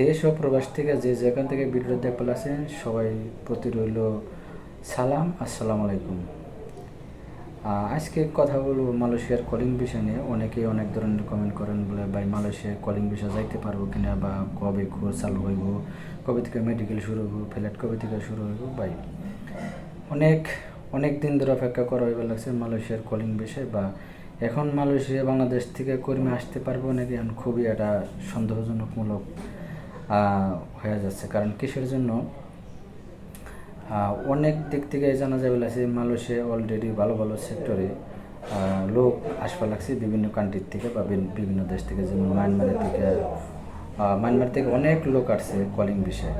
দেশ ও প্রবাস থেকে যে যেখান থেকে ভিডিও দেখতে আছেন সবাই প্রতি রইল সালাম, আসসালামু আলাইকুম। আজকে কথা বলব মালয়েশিয়ার কলিং বিষয় নিয়ে। অনেকেই অনেক ধরনের কমেন্ট করেন বলে, ভাই মালয়েশিয়ার কলিং বিষয় যাইতে পারব কিনা বা কবে কোর্স চালু হইব? কবে থেকে মেডিকেল শুরু হইব? ফ্ল্যাট কবে থেকে শুরু হইব? ভাই, অনেক অনেক দিন ধরে অপেক্ষা করা হইবার লাগছে মালয়েশিয়ার কলিং বিষয় বা এখন মালয়েশিয়া বাংলাদেশ থেকে কর্মী আসতে পারব নাকি? এখন খুবই একটা সন্দেহজনকমূলক হয়ে যাচ্ছে। কারণ কিসের জন্য? অনেক দিক থেকে জানা যাবে লাগছে মালয়েশিয়া অলরেডি ভালো ভালো সেক্টরে লোক আসবা লাগছে বিভিন্ন কান্ট্রির থেকে বা বিভিন্ন দেশ থেকে, যেমন মায়ানমারের থেকে। মায়ানমার থেকে অনেক লোক আসছে কলিং বিষয়ে।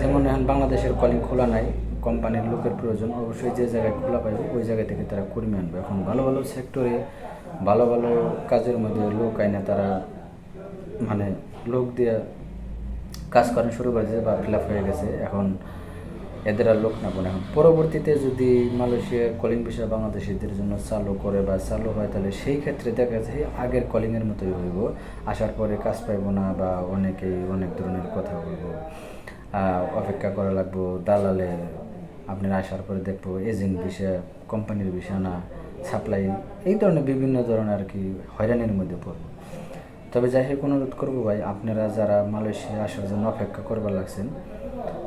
যেমন এখন বাংলাদেশের কলিং খোলা নাই কোম্পানির লোকের প্রয়োজন, অবশ্যই যে জায়গায় খোলা পাইবে, ওই জায়গা থেকে তারা কর্মী আনবে। এখন ভালো ভালো সেক্টরে ভালো ভালো কাজের মধ্যে লোক আইনে তারা মানে লোক দিয়ে কাজ করেন শুরু করে দিয়েছে বা ফিল হয়ে গেছে, এখন এদের আর লোক না বলে এখন পরবর্তীতে যদি মালয়েশিয়া কলিং বিষয় বাংলাদেশিদের জন্য চালু করে বা চালু হয়, তাহলে সেই ক্ষেত্রে দেখা যায় আগের কলিংয়ের মতোই হইব। আসার পরে কাজ পাইব না বা অনেকেই অনেক ধরনের কথা বলব অপেক্ষা করা লাগবো, দালালে আপনার আসার পরে দেখব এজেন্ট বিষয় কোম্পানির বিষয় না সাপ্লাই এই ধরনের বিভিন্ন ধরনের আর কি হয়রানির মধ্যে পড়ব। তবে যাই হোক অনুরোধ করব ভাই, আপনারা যারা মালয়েশিয়া আসার জন্য অপেক্ষা করবার লাগছেন,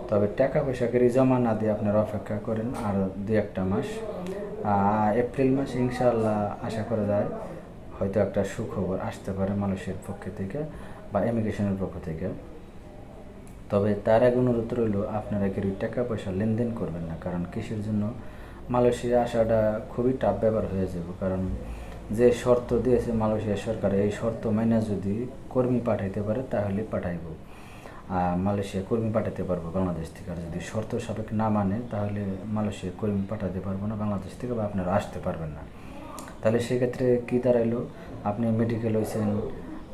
তবে টাকা পয়সা করে জমা না দিয়ে আপনারা অপেক্ষা করেন আর দুই একটা মাস এপ্রিল মাস ইনশাল্লাহ আশা করা যায় হয়তো একটা সুখবর আসতে পারে মালয়েশিয়ার পক্ষ থেকে বা ইমিগ্রেশনের পক্ষ থেকে। তবে তার আগে অনুরোধ রইল, আপনারা কেউ টাকা পয়সা লেনদেন করবেন না, কারণ কৃষির জন্য মালয়েশিয়া আসাটা খুবই টাফ ব্যাপার হয়ে যাবে, কারণ যে শর্ত দিয়েছে মালয়েশিয়া সরকার, এই শর্ত মাইনা যদি কর্মী পাঠাইতে পারে তাহলে পাঠাইব। মালয়েশিয়া কর্মী পাঠাতে পারব বাংলাদেশ থেকে। আর যদি শর্ত সাপেক্ষ না মানে তাহলে মালয়েশিয়া কর্মী পাঠাতে পারব না বাংলাদেশ থেকে বা আপনারা আসতে পারবেন না। তাহলে সেক্ষেত্রে কী দাঁড়াইলো? আপনি মেডিকেল হয়েছেন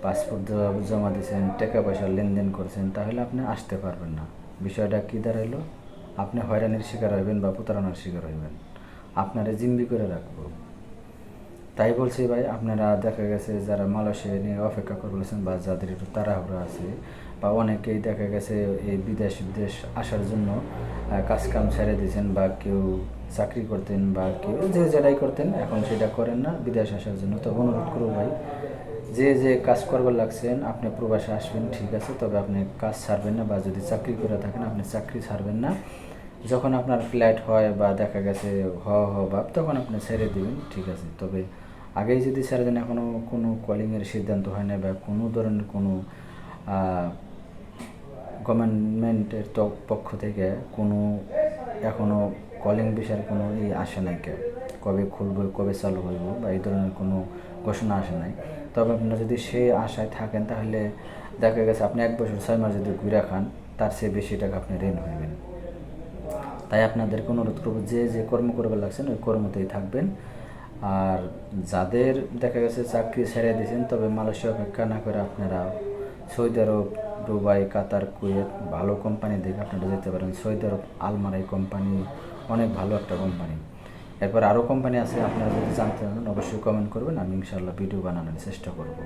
পাসপোর্ট জমা দিয়েছেন টাকা পয়সা লেনদেন করছেন, তাহলে আপনি আসতে পারবেন না। বিষয়টা কী দাঁড়াইলো? আপনি হয়রানির শিকার হইবেন বা প্রতারণার শিকার হইবেন। আপনারা জিম্বি করে রাখব। তাই বলছি ভাই আপনারা দেখা গেছে যারা মালয়েশিয়া নিয়ে অপেক্ষা করে বলেছেন বা যাদের একটু তাড়াহুড়ো আছে বা অনেকেই দেখা গেছে এই বিদেশ বিদেশ আসার জন্য আহ, কাজ কাম ছেড়ে দিয়েছেন বা কেউ চাকরি করতেন বা কেউ যে যেটাই করতেন এখন সেটা করেন না বিদেশ আসার জন্য। তো অনুরোধ করব ভাই যে যে কাজ করবার লাগছেন আপনি প্রবাসে আসবেন ঠিক আছে তবে আপনি কাজ ছাড়বেন না বা যদি চাকরি করে থাকেন আপনি চাকরি ছাড়বেন না। যখন আপনার ফ্ল্যাট হয় বা দেখা গেছে হ হ ভাব তখন আপনি ছেড়ে দেবেন ঠিক আছে। তবে আগেই যদি দেন এখনও কোনো কলিংয়ের সিদ্ধান্ত হয় না বা কোনো ধরনের কোনো গভর্নমেন্টের পক্ষ থেকে কোনো এখনও কলিং বিষয়ের কোনো ই আসে নাই কে? কবে খুলবে, কবে চালু হইব বা এই ধরনের কোনো ঘোষণা আসে নাই। তবে আপনারা যদি সেই আশায় থাকেন তাহলে দেখা গেছে আপনি এক বছর ছয় মাস যদি ঘুরে খান, তার চেয়ে বেশি টাকা আপনি ঋণ হইবেন। তাই আপনাদেরকে অনুরোধ করব যে যে কর্ম করবে লাগছেন ওই কর্মতেই থাকবেন। আর যাদের দেখা গেছে চাকরি ছেড়ে দিয়েছেন, তবে মালয়েশিয়া অপেক্ষা না করে আপনারা Saudi Arab, Dubai, Qatar, Kuwait ভালো কোম্পানি দেখে আপনারা যেতে পারেন। সৌদি আরব আলমারাই কোম্পানি অনেক ভালো একটা কোম্পানি এরপর আরও কোম্পানি আছে, আপনারা যদি জানতে পারেন অবশ্যই কমেন্ট করবেন, আমি ইনশাল্লাহ ভিডিও বানানোর চেষ্টা করব।